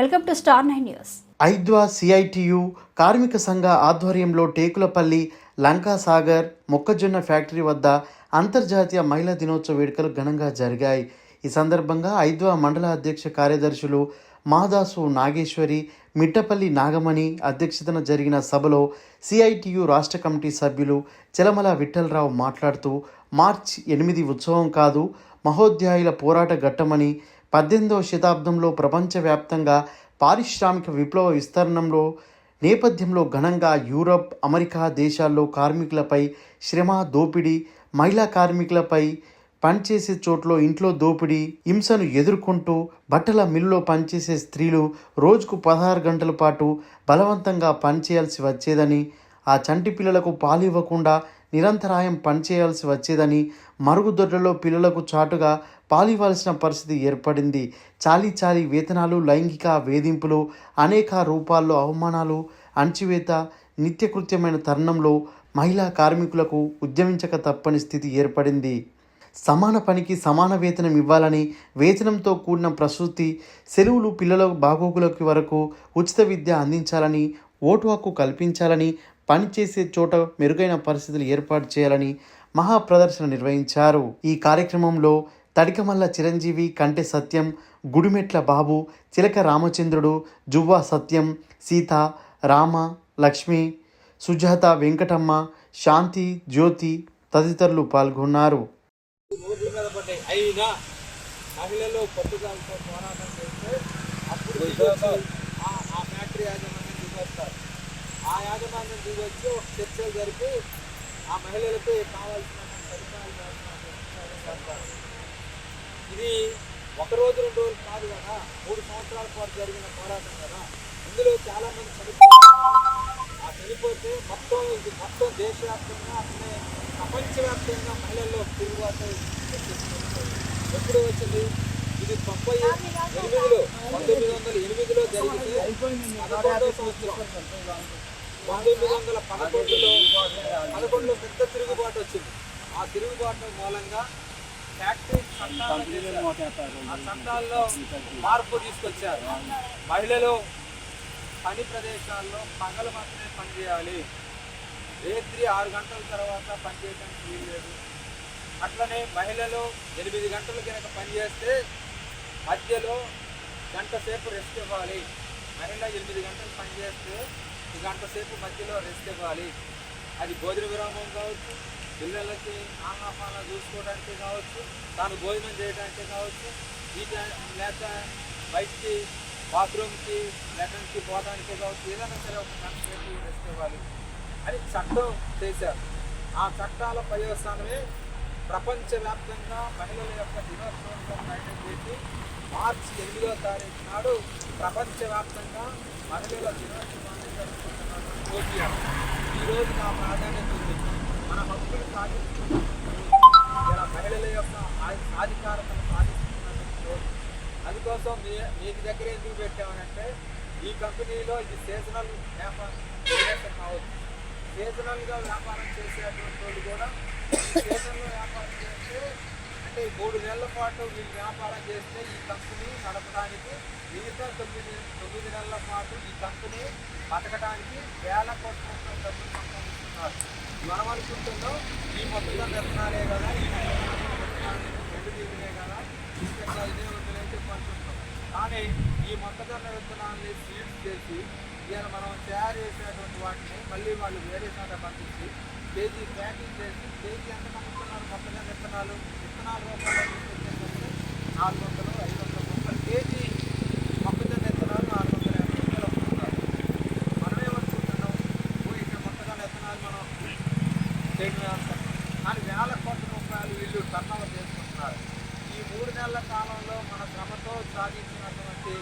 Welcome to star nine news. ఐద్వా CITU కార్మిక సంఘ ఆధ్వర్యంలో టేకులపల్లి లంకాసాగర్ మొక్కజొన్న ఫ్యాక్టరీ వద్ద అంతర్జాతీయ మహిళా దినోత్సవ వేడుకలు ఘనంగా జరిగాయి. ఈ సందర్భంగా ఐద్వా మండల అధ్యక్ష కార్యదర్శులు మాదాసు నాగేశ్వరి మిట్టపల్లి నాగమణి అధ్యక్షతన జరిగిన సభలో సిఐటియు రాష్ట్ర కమిటీ సభ్యులు చెలమల విఠలరావు మాట్లాడుతూ మార్చ్ ఎనిమిది ఉత్సవం కాదు మహోధ్యాయుల పోరాట ఘట్టమని పద్దెనిమిదవ శతాబ్దంలో ప్రపంచవ్యాప్తంగా పారిశ్రామిక విప్లవ విస్తరణంలో నేపథ్యంలో ఘనంగా యూరప్ అమెరికా దేశాల్లో కార్మికులపై శ్రమ దోపిడీ మహిళా కార్మికులపై పనిచేసే చోట్లో ఇంట్లో దోపిడీ హింసను ఎదుర్కొంటూ బట్టల మిల్లులో పనిచేసే స్త్రీలు రోజుకు పదహారు గంటల పాటు బలవంతంగా పనిచేయాల్సి వచ్చేదని ఆ చంటి పిల్లలకు పాలు ఇవ్వకుండా నిరంతరాయం పనిచేయాల్సి వచ్చేదని మరుగుదొడ్లలో పిల్లలకు చాటుగా పాలివ్వాల్సిన పరిస్థితి ఏర్పడింది. చాలీ చాలీ వేతనాలు లైంగిక వేధింపులు అనేక రూపాల్లో అవమానాలు అణచివేత నిత్యకృత్యమైన తరుణంలో మహిళా కార్మికులకు ఉద్యమించక తప్పని స్థితి ఏర్పడింది. సమాన పనికి సమాన వేతనం ఇవ్వాలని వేతనంతో కూడిన ప్రసూతి సెలవులు పిల్లల బాగోగులకి వరకు ఉచిత విద్య అందించాలని ఓటు హక్కు కల్పించాలని పనిచేసే చోట మెరుగైన పరిస్థితులు ఏర్పాటు చేయాలని మహా ప్రదర్శన నిర్వహించారు. ఈ కార్యక్రమంలో తడికమల్ల చిరంజీవి కంటె సత్యం గుడిమెట్ల బాబు చిలక రామచంద్రుడు జువ్వా సత్యం సీత రామ లక్ష్మి సుజాత వెంకటమ్మ శాంతి జ్యోతి తదితరులు పాల్గొన్నారు. మహిళలు పట్టుదలతో పోరాటం చేస్తే అప్పుడు ఆ ఫ్యాక్టరీ యాజమాన్యం యాజమాన్యం దిగొచ్చి ఒక చర్చలు జరిపి ఆ మహిళలకు కావాల్సిన ఇది ఒక రోజు రెండు రోజులు కాదు కదా మూడు సంవత్సరాల పాటు జరిగిన పోరాటం కదా. ఇందులో చాలా మంది చనిపోయారు. ఆ చనిపోతే మొత్తం ఇది మొత్తం దేశవ్యాప్తంగా అట్లనే ప్రపంచవ్యాప్తంగా మహిళల్లో తిరుగుబాటు ఎప్పుడు వచ్చింది? ఇది తొంభై ఎనిమిదిలో పంతొమ్మిది వందల ఎనిమిదిలో జరిగింది పదకొండో సంవత్సరం. పంతొమ్మిది వందల పదకొండులో పదకొండులో పెద్ద తిరుగుబాటు వచ్చింది. ఆ తిరుగుబాటు మూలంగా ఫ్యాక్టరీ ఆ చట్టాల్లో మార్పు తీసుకొచ్చారు. మహిళలు పని ప్రదేశాల్లో పగలు మాత్రమే పనిచేయాలి. రాత్రి ఆరు గంటల తర్వాత పనిచేయడానికి వీలు లేదు. అట్లనే మహిళలు ఎనిమిది గంటలు కనుక పనిచేస్తే మధ్యలో గంట సేపు రెస్ట్ ఇవ్వాలి. మహిళ ఎనిమిది గంటలు పనిచేస్తే గంట సేపు మధ్యలో రెస్ట్ ఇవ్వాలి. అది భోజన విరామం కావచ్చు పిల్లలకి ఆహాపాన చూసుకోవడానికి కావచ్చు తాను భోజనం చేయడానికి కావచ్చు ఈ లేక బయటికి బాత్రూమ్కి లెటర్కి పోవడానికి కావచ్చు ఏదైనా సరే ఒక గంట సేపు రెస్ట్ ఇవ్వాలి. అని చట్టం చేశారు. ఆ చట్టాల పర్యవసానమే ప్రపంచవ్యాప్తంగా మహిళల యొక్క దినోత్సవంగా ప్రకటన చేసి మార్చి ఎనిమిదో తారీఖు నాడు ప్రపంచవ్యాప్తంగా మహిళల దినోత్సవాన్ని జరుపుకుంటున్నటువంటి రోజు ఈ రోజు నా ప్రాధాన్యత ఉంది. మన హక్కులు సాధించుకున్నటువంటి ఇలా మహిళల యొక్క సాధికారతను సాధిస్తున్నటువంటి రోజు. అందుకోసం మీ మీకు దగ్గర ఎందుకు పెట్టామనంటే ఈ కంపెనీలో ఇది సీజనల్ వ్యాపారం కావచ్చు. సీజనల్గా వ్యాపారం చేసేటువంటి వాళ్ళు కూడా సీజన్లో వ్యాపారం మూడు నెలల పాటు మీ వ్యాపారం చేస్తే ఈ కంపెనీ నడపడానికి మిగతా తొమ్మిది తొమ్మిది నెలల పాటు ఈ కంపెనీ బతకడానికి వేల కోట్ల రూపాయల డబ్బులు సంపాదిస్తున్నారు. మనం అనుకుంటున్నాం ఈ మొత్తం వ్యర్థాలే కదా ఈ రెండు దిగులే కదా ఇంకా ఇదే అనుకుంటున్నాం కానీ ఈ మొక్కజొన్న విత్తనాన్ని సీడ్స్ చేసి ఇవాళ మనం తయారు చేసినటువంటి వాటిని మళ్ళీ వాళ్ళు వేరే చోట పంపించి కేజీ ప్యాకింగ్ చేసి కేజీ ఎంత అమ్ముతున్నారు మొక్కజొన్న విత్తనాలు? విత్తనాలు రూపంలో తీసుకొచ్చేసరికి నాలుగు వందలు ఐదు వందల రూపాయలు కేజీ మొక్కజొన్న విత్తనాలు నాలుగు వందల యాభై రూపాయలు అమ్ముతున్నారు మనమేమనుకుంటున్నాం ఓ ఇక్కడ మొక్కజొన్న విత్తనాలు మనం చేయడం వ్యవస్థ కానీ వేల కోట్ల రూపాయలు వీళ్ళు టర్నోవర్ చేసుకుంటున్నారు. ఈ మూడు నెలల కాలంలో మన శ్రమతో సాధించినటువంటి